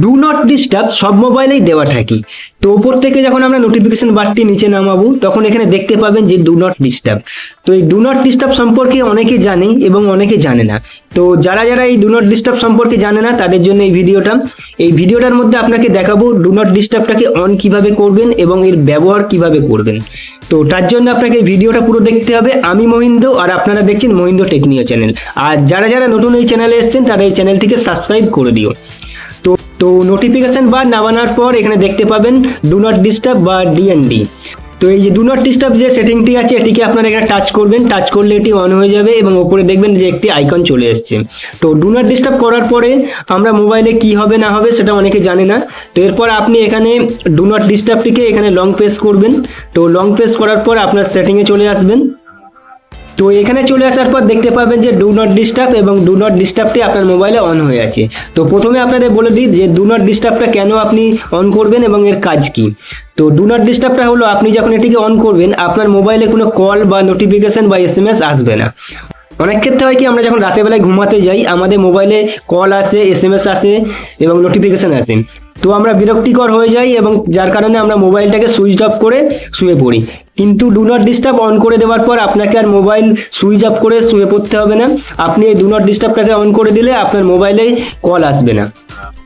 Do not disturb সব মোবাইলেই দেওয়া থাকি। তো ওপর থেকে যখন আমরা নোটিফিকেশন বারটি নিচে নামাবো, তখন এখানে দেখতে পাবেন যে ডু নট ডিস্টার্ব তো এই ডু নট ডিস্টার্ব সম্পর্কে অনেকে জানে এবং অনেকে জানে না। তো যারা যারা এই ডু নট ডিস্টার্ব সম্পর্কে জানে না, তাদের জন্য এই ভিডিওটা। এই ভিডিওটার মধ্যে আপনাকে দেখাবো ডু নট ডিস্টার্বটাকে অন কীভাবে করবেন এবং এর ব্যবহার কীভাবে করবেন। তো তার জন্য আপনাকে এই ভিডিওটা পুরো দেখতে হবে। আমি মহিন্দ্র আর আপনারা দেখছেন মহিন্দ্র টেকনিও চ্যানেল। আর যারা যারা নতুন এই চ্যানেলে এসেছেন, তারা এই চ্যানেলটিকে সাবস্ক্রাইব করে দিও। তো নোটিফিকেশন বার নামানোর পর এখানে দেখতে পাবেন ডু নট ডিস্টার্ব বা ডিএনডি তো এই যে ডু নট ডিস্টার্ব যে সেটিংটি আছে, এটিকে আপনারা এখানে টাচ করবেন টাচ করলে এটি অন হয়ে যাবে এবং ওপরে দেখবেন যে একটি আইকন চলে এসছে। তো ডু নট ডিস্টার্ব করার পরে আমরা মোবাইলে কি হবে না হবে সেটা অনেকে জানে না। তো এরপর আপনি এখানে ডু নট ডিস্টার্বটিকে এখানে লং প্রেস করবেন। তো লং প্রেস করার পর আপনার সেটিংয়ে চলে আসবেন। তো এখানে চলে আসার পর দেখতে পাবেন যে ডু নট ডিস্টার্ব এবং ডু নট ডিস্টার্বটি আপনার মোবাইলে অন হয়ে আছে। তো প্রথমে আপনাদের বলে দিই যে ডু নট ডিস্টার্বটা কেন আপনি অন করবেন এবং এর কাজ কি? তো ডু নট ডিস্টার্বটা হলো আপনি যখন এটিকে অন করবেন, আপনার মোবাইলে কোনো কল বা নোটিফিকেশন বা এস আসবে না। অনেক ক্ষেত্রে হয় কি, আমরা যখন রাতের বেলায় ঘুমাতে যাই, আমাদের মোবাইলে কল আসে এস এম এস আসে এবং নোটিফিকেশান আসে। তো আমরা বিরক্তিকর হয়ে যাই এবং যার কারণে আমরা মোবাইলটাকে সুইচ অফ করে শুয়ে পড়ি। কিন্তু ডু নট ডিস্টার্ব অন করে দেওয়ার পর আপনাকে আর মোবাইল সুইচ অফ করে শুয়ে পড়তে হবে না। আপনি এই ডু নট ডিস্টার্বটাকে অন করে দিলে আপনার মোবাইলে কল আসবে না।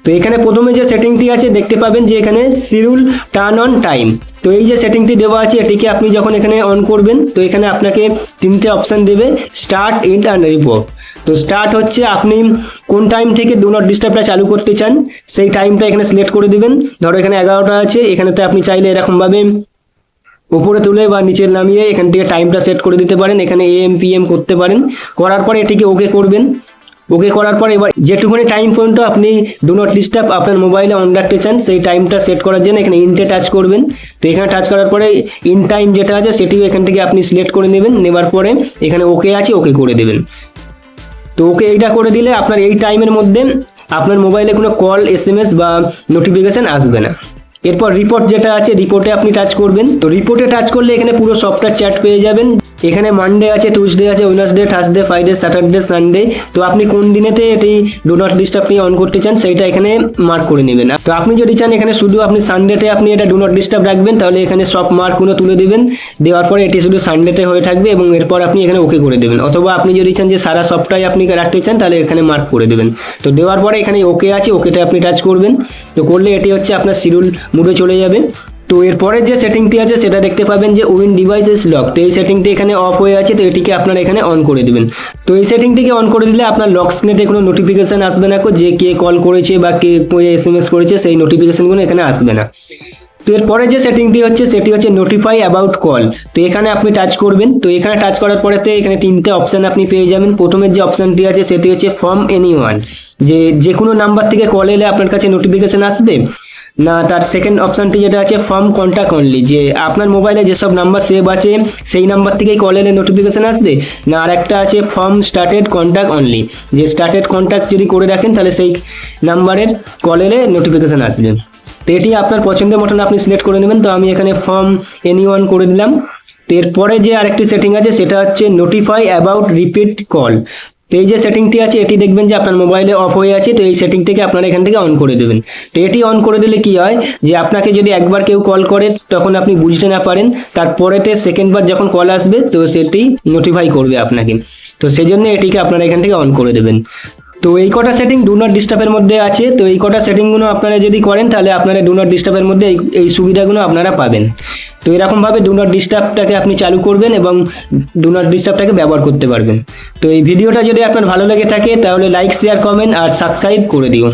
তো এখানে প্রথমে যে সেটিংটি আছে, দেখতে পাবেন যে এখানে সিরুল টার্ন অন টাইম তো এই যে সেটিংটি দেওয়া আছে, এটিকে আপনি যখন এখানে অন করবেন, তো এখানে আপনাকে তিনটে অপশান দেবে স্টার্ট ইন্ট অ্যান্ড রিপোর্ট তো স্টার্ট হচ্ছে আপনি কোন টাইম থেকে ডু নট ডিস্টার্বটা চালু করতে চান, সেই টাইমটা এখানে সিলেক্ট করে দেবেন। ধরো এখানে এগারোটা আছে, এখানেতে আপনি চাইলে এরকমভাবে উপরে তুলে বা নিচে নামিয়ে এখান থেকে টাইমটা সেট করে দিতে পারেন, এখানে এএম পিএম করতে পারেন। করার পরে এটিকে ওকে করবেন। ওকে করার পর এবার যেটুকুনি টাইম পর্যন্ত আপনি ডু নট ডিস্টার্ব আপনার মোবাইলে অন রাখতে চান সেই টাইমটা সেট করার জন্য এখানে ইনটে টাচ করবেন। তো এখানে টাচ করার পরে ইন টাইম যেটা আছে, সেটিও এখান থেকে আপনি সিলেক্ট করে নেবেন। নেবার পরে এখানে ওকে আছে ওকে করে দেবেন। তো ওকে এইটা করে দিলে আপনার এই টাইমের মধ্যে আপনার মোবাইলে কোনো কল এস এম এস বা নোটিফিকেশান আসবে না। এরপর রিপোর্ট যেটা আছে রিপোর্টে আপনি টাচ করবেন। তো রিপোর্টে টাচ করলে এখানে পুরো সফটওয়্যার চ্যাট পেয়ে যাবেন। এখানে মানডে আছে টিউসডে আছে Wednesday Thursday Friday Saturday Sunday তো আপনি কোন দিনেতে এটি ডো নট ডিস্টার্ব অন করতে চান, সেইটা এখানে মার্ক করে নেবেন। তো আপনি যদি চান এখানে শুধু আপনি সানডেতে আপনি এটা ডো নট ডিস্টার্ব রাখবেন, তাহলে এখানে সব মার্কগুলো তুলে দেবেন। দেওয়ার পরে এটি শুধু সানডেতে হয়ে থাকবে এবং এরপর আপনি এখানে ওকে করে দেবেন। অথবা আপনি যদি চান যে সারা সপ্তাহে আপনি রাখতে চান, তাহলে এখানে মার্ক করে দেবেন। তো দেওয়ার পরে এখানে ওকে আছে ওকেতে আপনি টাচ করবেন। তো করলে এটি হচ্ছে আপনার শিডিউল মুডে চলে যাবে। তো এরপরের যে সেটিংটি আছে, সেটা দেখতে পাবেন যে উইন ডিভাইসেস লক। তো এই সেটিংটি এখানে অফ হয়ে আছে, তো এটিকে আপনারা এখানে অন করে দিবেন। তো এই সেটিংটিকে অন করে দিলে আপনার লক স্ক্রিনে কোনো নোটিফিকেশান আসবে না যে কে কল করেছে বা কে এস এম এস করেছে, সেই নোটিফিকেশানগুলো এখানে আসবে না। তো এরপরে যে সেটিংটি হচ্ছে, সেটি হচ্ছে নোটিফাই অ্যাবাউট কল তো এখানে আপনি টাচ করবেন। তো এখানে টাচ করার পরেতে এখানে তিনটে অপশান আপনি পেয়ে যাবেন। প্রথমের যে অপশানটি আছে, সেটি হচ্ছে ফ্রম এনি ওয়ান যে যে কোনো নাম্বার থেকে কল এলে আপনার কাছে নোটিফিকেশান আসবে। না, তার সেকেন্ড অপশানটি যেটা আছে ফর্ম কন্ট্যাক্ট অনলি যে আপনার মোবাইলে যেসব নাম্বার সেভ আছে, সেই নাম্বার থেকেই কল এলে নোটিফিকেশান আসবে। না আর একটা আছে ফর্ম স্টার্টেড কন্ট্যাক্ট অনলি যে স্টার্টেড কন্ট্যাক্ট যদি করে রাখেন, তাহলে সেই নাম্বারের কল এলে নোটিফিকেশান আসবে। তো এটি আপনার পছন্দের মতন আপনি সিলেক্ট করে নেবেন, তো আমি এখানে ফর্ম এনি ওয়ান করে দিলাম। এরপরে যে আরেকটি সেটিং আছে, সেটা হচ্ছে নোটিফাই অ্যাবাউট রিপিট কল তো এই যে সেটিংটি আছে, এটি দেখবেন যে আপনার মোবাইলে অফ হয়ে আছে, তো এই সেটিং থেকে আপনারা এখান থেকে অন করে দেবেন। তো এটি অন করে দিলে কি হয় যে আপনাকে যদি একবার কেউ কল করে, তখন আপনি বুঝতে না পারেন তারপরেতে সেকেন্ডবার যখন কল আসবে, তো সেটি নোটিফাই করবে আপনাকে। তো সেই জন্য এটিকে আপনারা এখান থেকে অন করে দেবেন। তো এই কটা সেটিং ডু নট ডিস্টার্বের মধ্যে আছে। তো এই কটা সেটিংগুলো আপনারা যদি করেন, তাহলে আপনারা ডু নট ডিস্টার্বের মধ্যে এই এই সুবিধাগুলো আপনারা পাবেন। তো এরকমভাবে ডু নট ডিস্টার্বটাকে আপনি চালু করবেন এবং ডু নট ডিস্টার্বটাকে ব্যবহার করতে পারবেন। তো এই ভিডিওটা যদি আপনার ভালো লেগে থাকে, তাহলে লাইক শেয়ার কমেন্ট আর সাবস্ক্রাইব করে দিও।